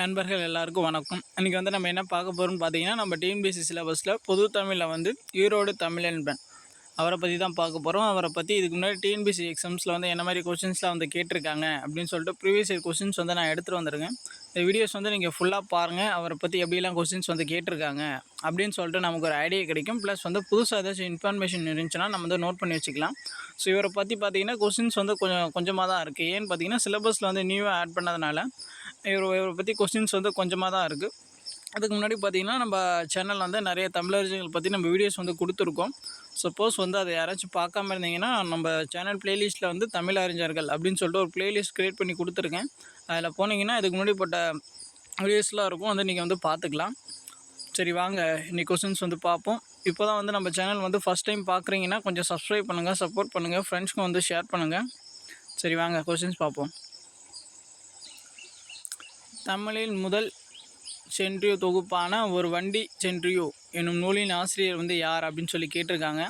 நண்பர்கள் எல்லாருக்கும் வணக்கம். இன்றைக்கி வந்து நம்ம என்ன பார்க்க போகிறோம்னு பார்த்தீங்கன்னா நம்ம டிஎன்பிசி சிலபஸில் பொது தமிழில் வந்து ஈரோடு தமிழன்பன் அவரை பற்றி தான் பார்க்க போகிறோம் அவரை பற்றி இதுக்கு முன்னாடி டிஎன்பிசி எக்ஸாம்ஸில் வந்து என்ன மாதிரி கொஷின்ஸ்லாம் வந்து கேட்டிருக்காங்க அப்படின்னு சொல்லிட்டு ப்ரீவியஸ் இயர் கொஷின்ஸ் வந்து நான் எடுத்துகிட்டு வந்திருக்கேன். இந்த வீடியோஸ் வந்து நீங்கள் ஃபுல்லாக பாருங்கள் அவரை பற்றி எப்படிலாம் கொஷின்ஸ் வந்து கேட்டிருக்காங்க அப்படின்னு சொல்லிட்டு நமக்கு ஒரு ஐடியா கிடைக்கும். ப்ளஸ் வந்து புதுசாக ஏதாச்சும் இன்ஃபர்மேஷன் இருந்துச்சுன்னா நம்ம வந்து நோட் பண்ணி வச்சுக்கலாம். ஸோ இவரை பற்றி பார்த்தீங்கன்னா கொஷின்ஸ் வந்து கொஞ்சம் கொஞ்சமாக தான் இருக்குது ஏன்னு பார்த்தீங்கன்னா சிலபஸில் வந்து நியூவாக ஆட் பண்ணதுனால இவர் இவரை பற்றி கொஸ்டின்ஸ் வந்து கொஞ்சமாக தான் இருக்குது அதுக்கு முன்னாடி பார்த்தீங்கன்னா நம்ம சேனலில் வந்து நிறைய தமிழறிஞர்கள் பற்றி நம்ம வீடியோஸ் வந்து கொடுத்துருக்கோம். சப்போஸ் வந்து அதை யாராச்சும் பார்க்காம இருந்தீங்கன்னா நம்ம சேனல் ப்ளேலிஸ்ட்டில் வந்து தமிழ் அறிஞர்கள் அப்படின்னு சொல்லிட்டு ஒரு ப்ளேலிஸ்ட் க்ரியேட் பண்ணி கொடுத்துருக்கேன். அதில் போனீங்கன்னா இதுக்கு முன்னாடி போட்ட வீடியோஸ்லாம் இருக்கும். வந்து நீங்கள் வந்து பார்த்துக்கலாம். சரி வாங்க. இன்னைக்கு கொஸ்டின்ஸ் வந்து பார்ப்போம். இப்போ தான் வந்து நம்ம சேனல் வந்து ஃபஸ்ட் டைம் பார்க்குறீங்கன்னா கொஞ்சம் சப்ஸ்கிரைப் பண்ணுங்கள் சப்போர்ட் பண்ணுங்கள் ஃப்ரெண்ட்ஸ்க்கும் வந்து ஷேர் பண்ணுங்கள் சரி வாங்க. கொஸ்டின்ஸ் பார்ப்போம். தமிழில் முதல் சென்ட்ரியோ தொகுப்பான ஒரு வண்டி சென்ட்ரியோ என்னும் நூலின் ஆசிரியர் வந்து யார் அப்படின்னு சொல்லி கேட்டிருக்காங்க.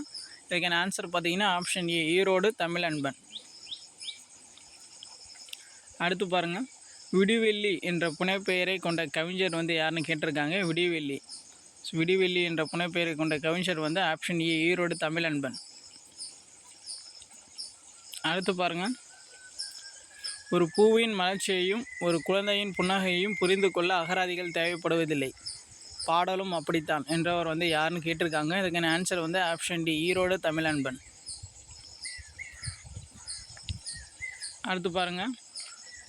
இதுக்கான ஆன்சர் பார்த்தீங்கன்னா ஆப்ஷன் ஏ ஈரோடு தமிழ் அன்பன். அடுத்து பாருங்கள் விடிவெள்ளி என்ற புனைப்பெயரை கொண்ட கவிஞர் வந்து யாருன்னு கேட்டிருக்காங்க. விடிவெள்ளி. விடிவெள்ளி என்ற புனைப்பெயரை கொண்ட கவிஞர் வந்து ஆப்ஷன் ஏ ஈரோடு தமிழ் அன்பன். அடுத்து பாருங்கள் ஒரு பூவின் மலர்ச்சியையும் ஒரு குழந்தையின் புன்னகையையும் புரிந்து கொள்ள அகராதிகள் தேவைப்படுவதில்லை. பாடலும் அப்படித்தான் என்றவர் வந்து யாருன்னு கேட்டிருக்காங்க. இதுக்கான ஆன்சர் வந்து ஆப்ஷன் டி ஈரோடு தமிழ் அன்பன் அடுத்து பாருங்கள்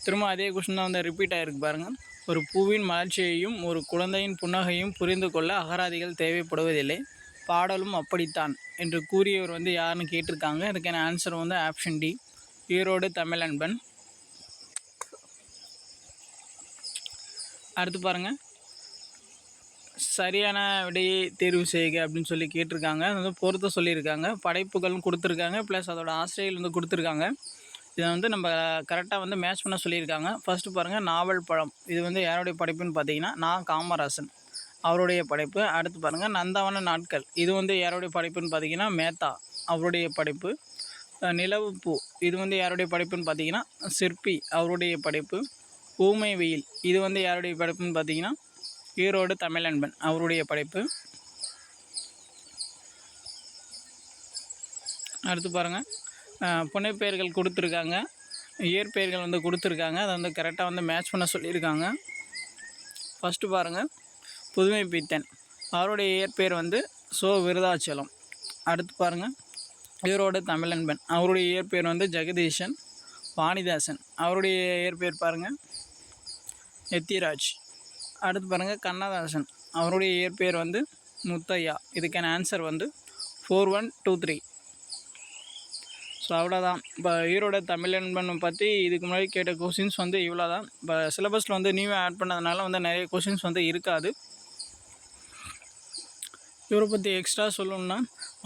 திரும்ப அதே கொஷின் தான் வந்து ரிப்பீட் ஆகிருக்கு பாருங்கள் ஒரு பூவின் மலர்ச்சியையும் ஒரு குழந்தையின் புன்னகையும் புரிந்து கொள்ள அகராதிகள் தேவைப்படுவதில்லை. பாடலும் அப்படித்தான் என்று கூறியவர் வந்து யாருன்னு கேட்டிருக்காங்க. இதுக்கான ஆன்சர் வந்து ஆப்ஷன் டி ஈரோடு தமிழன்பன். அடுத்து பாருங்கள் சரியான விடையை தேர்வு செய்க அப்படின்னு சொல்லி கேட்டிருக்காங்க. அது வந்து பொறுத்த சொல்லியிருக்காங்க. படைப்புகளும் கொடுத்துருக்காங்க. ப்ளஸ் அதோட ஆசிரியர்கள் வந்து கொடுத்துருக்காங்க. இதை வந்து நம்ம கரெக்டாக வந்து மேட்ச் பண்ண சொல்லியிருக்காங்க. ஃபஸ்ட்டு பாருங்கள் நாவல் பழம். இது வந்து யாருடைய படைப்புன்னு பார்த்தீங்கன்னா நான் காமராசன் அவருடைய படைப்பு. அடுத்து பாருங்கள் நந்தவன நாட்கள். இது வந்து யாருடைய படைப்புன்னு பார்த்தீங்கன்னா மேத்தா அவருடைய படைப்பு. நிலவு பூ இது வந்து யாருடைய படைப்புன்னு பார்த்தீங்கன்னா சிற்பி அவருடைய படைப்பு. ஊமை வெயில். இது வந்து யாருடைய படைப்புன்னு பார்த்தீங்கன்னா ஈரோடு தமிழன்பன் அவருடைய படைப்பு. அடுத்து பாருங்கள் புனைப்பெயர்கள் கொடுத்துருக்காங்க. இயற்பெயர்கள் வந்து கொடுத்துருக்காங்க. அதை வந்து கரெக்டாக வந்து மேட்ச் பண்ண சொல்லியிருக்காங்க. ஃபஸ்ட்டு பாருங்கள் புதுமை பித்தன். அவருடைய இயற்பெயர் வந்து சோ விருதாச்சலம். அடுத்து பாருங்கள் ஈரோடு தமிழன்பன். அவருடைய இயற்பெயர் வந்து ஜெகதீஷன் வாணிதாசன். அவருடைய இயற்பெயர் பாருங்கள் எத்திராஜ் அடுத்து பாருங்கள் கண்ணதாசன். அவருடைய இயற்பெயர் வந்து முத்தையா. இதுக்கான ஆன்சர் வந்து four one two three so அவ்வளோதான் இப்போ ஈரோட தமிழன்பன் பற்றி இதுக்கு முன்னாடி கேட்ட கொஷின்ஸ் வந்து இவ்வளோ தான் இப்போ சிலபஸில் வந்து நியூவாக ஆட் பண்ணதுனால வந்து நிறைய கொஷின்ஸ் வந்து இருக்காது. இவரை பற்றி எக்ஸ்ட்ரா சொல்லணும்னா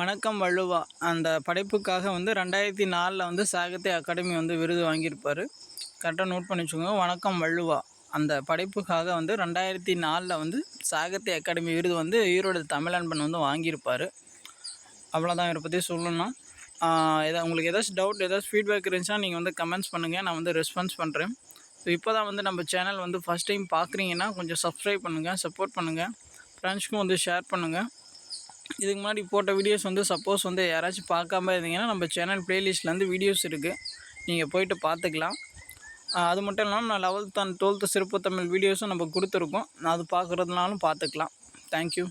வணக்கம் வள்ளுவா. அந்த படைப்புக்காக வந்து ரெண்டாயிரத்தி நாலில் வந்து சாகித்ய அகாடமி வந்து விருது வாங்கியிருப்பார். கரெக்டாக நோட் பண்ணி வச்சுக்கோங்க. வணக்கம் வள்ளுவா. அந்த படைப்புக்காக வந்து ரெண்டாயிரத்தி நாலில் வந்து சாகித்ய அகாடமி விருது வந்து ஈரோடு தமிழன்பன் வந்து வாங்கியிருப்பார். அவ்வளோதான் இவரை பற்றி சொல்லணும்னா எதா உங்களுக்கு ஏதாச்சும் டவுட் ஏதாச்சும் ஃபீட்பேக் இருந்துச்சுன்னா நீங்கள் வந்து கமெண்ட்ஸ் பண்ணுங்கள் நான் வந்து ரெஸ்பான்ஸ் பண்ணுறேன் ஸோ இப்போ தான் வந்து நம்ம சேனல் வந்து ஃபஸ்ட் டைம் பார்க்குறீங்கன்னா கொஞ்சம் சப்ஸ்கிரைப் பண்ணுங்கள் சப்போர்ட் பண்ணுங்கள் ஃப்ரெண்ட்ஸ்க்கும் வந்து ஷேர் பண்ணுங்கள் இதுக்கு முன்னாடி போட்ட வீடியோஸ் வந்து சப்போஸ் வந்து யாராச்சும் பார்க்காம இருந்தீங்கன்னா நம்ம சேனல் ப்ளேலிஸ்ட்லேருந்து வீடியோஸ் இருக்குது நீங்கள் போயிட்டு பார்த்துக்கலாம். அது மட்டும் இல்லாமல் நான் லெவல்த் அண்ட் டுவெல்த்து சிறப்பு தமிழ் வீடியோஸும் நம்ம கொடுத்துருக்கோம். நான் அது பார்க்குறதுனாலும் பார்த்துக்கலாம். தேங்க்யூ